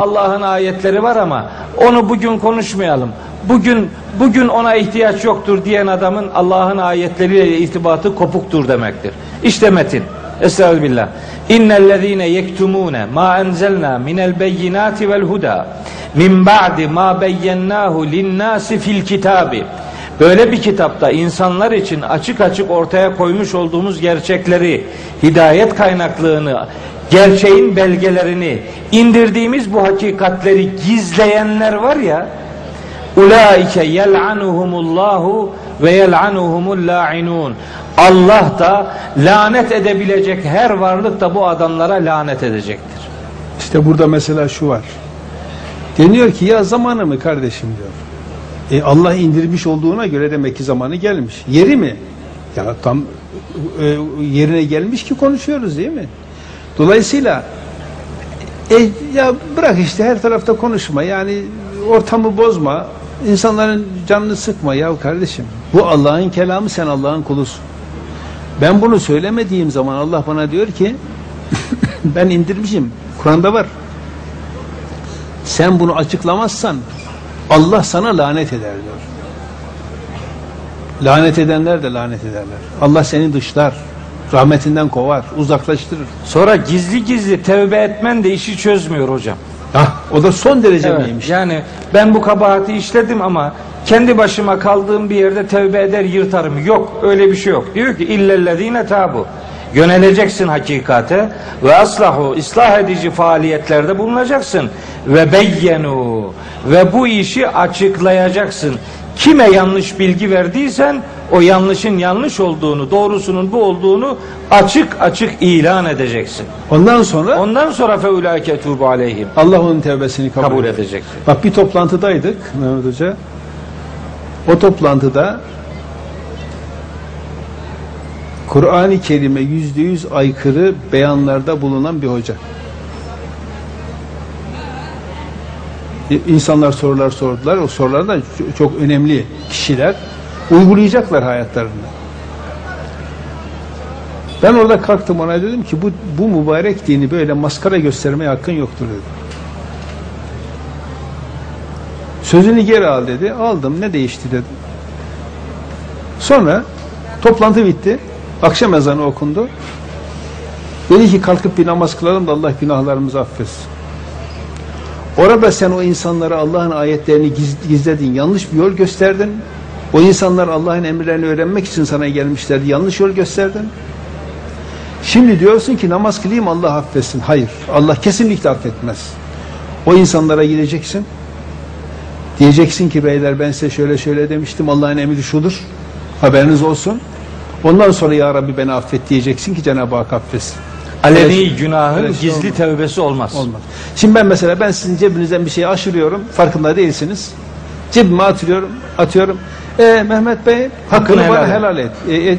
Allah'ın ayetleri var ama onu bugün konuşmayalım. Bugün bugün ona ihtiyaç yoktur diyen adamın Allah'ın ayetleriyle irtibatı kopuktur demektir. İşte metin. Estağfirullah. İnnellezîne yektumûne mâ enzelnâ minel beyinâti vel hudâ min ba'di mâ beyyennâhu linnâsi fil kitâbi. Böyle bir kitapta insanlar için açık açık ortaya koymuş olduğumuz gerçekleri, hidayet kaynaklığını, gerçeğin belgelerini, indirdiğimiz bu hakikatleri gizleyenler var ya, ulaike yel'anuhumullahu ve yel'anuhumul la'inun. Allah da lanet edebilecek her varlık da bu adamlara lanet edecektir. İşte burada mesela şu var. Deniyor ki ya zamanı mı kardeşim diyor. E Allah indirmiş olduğuna göre demek ki zamanı gelmiş. Yeri mi? Ya tam e, yerine gelmiş ki konuşuyoruz değil mi? Dolayısıyla e, ya bırak işte her tarafta konuşma yani ortamı bozma insanların canını sıkma ya kardeşim. Bu Allah'ın kelamı sen Allah'ın kulusun. Ben bunu söylemediğim zaman Allah bana diyor ki ben indirmişim. Kur'an'da var. Sen bunu açıklamazsan Allah sana lanet eder diyor. Lanet edenler de lanet ederler. Allah seni dışlar. Rahmetinden kovar, uzaklaştırır. Sonra gizli gizli tevbe etmen de işi çözmüyor hocam. Hah, o da son derece Evet, işte. yani ben bu kabahati işledim ama kendi başıma kaldığım bir yerde tevbe eder yırtarım. Yok öyle bir şey yok. Diyor ki illellezine tabu. Yöneleceksin hakikate ve aslahu ıslah edici faaliyetlerde bulunacaksın ve beyyenu ve bu işi açıklayacaksın. Kime yanlış bilgi verdiysen o yanlışın yanlış olduğunu, doğrusunun bu olduğunu açık açık ilan edeceksin. Ondan sonra Ondan sonra feulaike etubu aleyhim Allah onun tevbesini kabul, kabul eder. edeceksin. Bak bir toplantıdaydık Mehmet Hoca. O toplantıda Kur'an-ı Kerim'e yüzde yüz aykırı beyanlarda bulunan bir hoca. İnsanlar sorular sordular. O sorular da çok önemli kişiler. Uygulayacaklar hayatlarında. Ben orada kalktım ona dedim ki bu, bu mübarek dini böyle maskara göstermeye hakkın yoktur dedim. Sözünü geri al dedi. Aldım. Ne değişti dedim. Sonra toplantı bitti. Akşam ezanı okundu. Dedi ki kalkıp bir namaz kılalım da Allah günahlarımızı affetsin. Orada sen o insanlara Allah'ın ayetlerini giz- gizledin. Yanlış bir yol gösterdin. O insanlar Allah'ın emirlerini öğrenmek için sana gelmişlerdi. Yanlış yol gösterdin. Şimdi diyorsun ki namaz kılayım Allah affetsin. Hayır. Allah kesinlikle affetmez. O insanlara gideceksin. Diyeceksin ki beyler ben size şöyle şöyle demiştim Allah'ın emri şudur. Haberiniz olsun. Ondan sonra ya Rabbi beni affet diyeceksin ki Cenab-ı Hak affetsin. Aleni Öyle- günahın öyle şey gizli olmaz. tevbesi olmaz. Olmaz. Şimdi ben mesela ben sizin cebinizden bir şey aşırıyorum. Farkında değilsiniz. Cebime atıyorum. Atıyorum. E, Mehmet Bey hakkını bana helal et. E, e,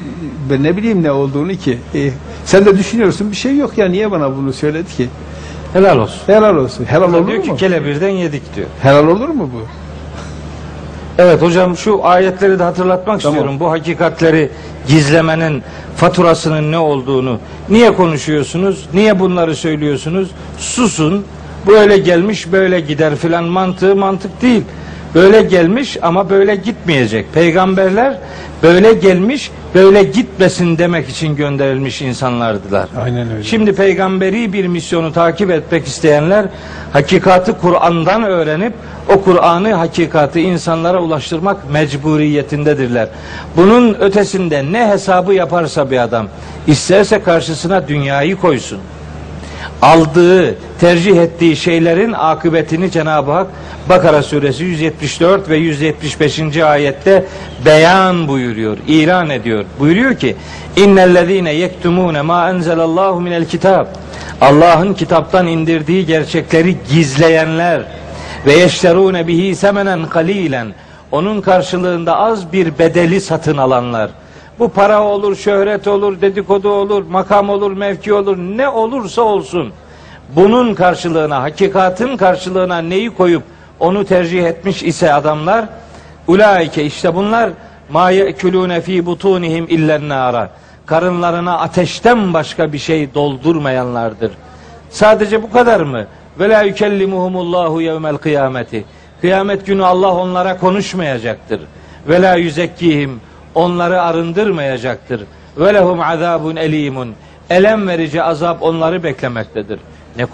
ben ne bileyim ne olduğunu ki. E, sen de düşünüyorsun bir şey yok ya niye bana bunu söyledi ki? Helal olsun. Helal olsun. Helal olur diyor ki mu? kelebirden yedik diyor. Helal olur mu bu? Evet hocam şu ayetleri de hatırlatmak Tamam. istiyorum. Bu hakikatleri gizlemenin faturasının ne olduğunu. Niye konuşuyorsunuz? Niye bunları söylüyorsunuz? Susun. Böyle gelmiş böyle gider filan mantığı mantık değil. Böyle gelmiş ama böyle gitmeyecek. Peygamberler böyle gelmiş böyle gitmesin demek için gönderilmiş insanlardılar. Aynen öyle. Şimdi peygamberi bir misyonu takip etmek isteyenler hakikati Kur'an'dan öğrenip o Kur'an'ı hakikati insanlara ulaştırmak mecburiyetindedirler. Bunun ötesinde ne hesabı yaparsa bir adam isterse karşısına dünyayı koysun. Aldığı, tercih ettiği şeylerin akıbetini Cenab-ı Hak Bakara suresi 174 ve 175. ayette beyan buyuruyor, ilan ediyor. Buyuruyor ki innellezine yektumune ma enzelallahu minel kitab Allah'ın kitaptan indirdiği gerçekleri gizleyenler ve yeşterune bihi semenen kalilen onun karşılığında az bir bedeli satın alanlar. Bu para olur, şöhret olur, dedikodu olur, makam olur, mevki olur, ne olursa olsun. Bunun karşılığına, hakikatin karşılığına neyi koyup onu tercih etmiş ise adamlar, ulaike işte bunlar ma yekulune fi butunihim illen nara. Karınlarına ateşten başka bir şey doldurmayanlardır. Sadece bu kadar mı? Ve la yukellimuhumullahu yevmel kıyameti. Kıyamet günü Allah onlara konuşmayacaktır. Ve la yüzekkihim. Onları arındırmayacaktır. Ve lehum azabun elimun. Elem verici azap onları beklemektedir. Ne, ne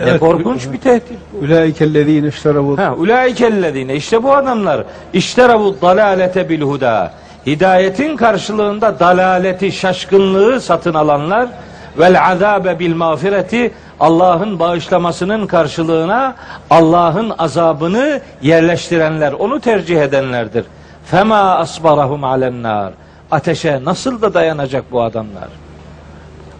Evet. korkunç bir tehdit. Ulaikellezine işterabu Ha, ulaikellezine işte bu adamlar işterabu dalalete bil huda. Hidayetin karşılığında dalaleti, şaşkınlığı satın alanlar vel azabe bil mağfireti Allah'ın bağışlamasının karşılığına Allah'ın azabını yerleştirenler, onu tercih edenlerdir. Fema asbarahum alennar. Ateşe nasıl da dayanacak bu adamlar?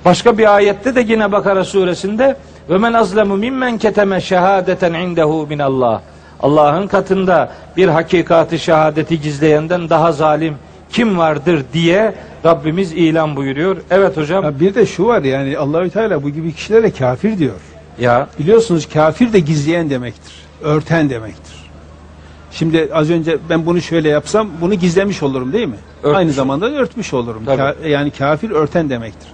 Başka bir ayette de yine Bakara suresinde ve men azlemu mimmen keteme şehadeten indehu min Allah. Allah'ın katında bir hakikati şehadeti gizleyenden daha zalim kim vardır diye Rabbimiz ilan buyuruyor. Evet hocam. Ha, bir de şu var yani Allahü Teala bu gibi kişilere kafir diyor. Ya Biliyorsunuz kafir de gizleyen demektir. Örten demektir. Şimdi az önce ben bunu şöyle yapsam bunu gizlemiş olurum değil mi? Örtmüş. Aynı zamanda örtmüş olurum. Ka- yani kafir örten demektir.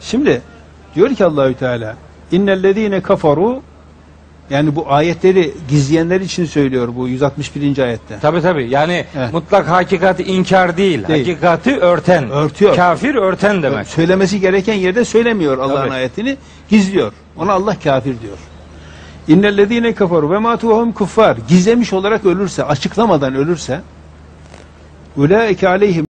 Şimdi diyor ki Allahü Teala innellezine kafaru yani bu ayetleri gizleyenler için söylüyor bu 161. ayette. tabi tabi yani Evet. mutlak hakikati inkar değil, Değil. hakikati örten. Örtüyor. Kafir örten demek. Söylemesi gereken yerde söylemiyor Allah'ın ayetini gizliyor. Ona Allah kafir diyor. İnnellezine kafaru ve matuhum kuffar. Gizlemiş olarak ölürse, açıklamadan ölürse ulaike aleyhim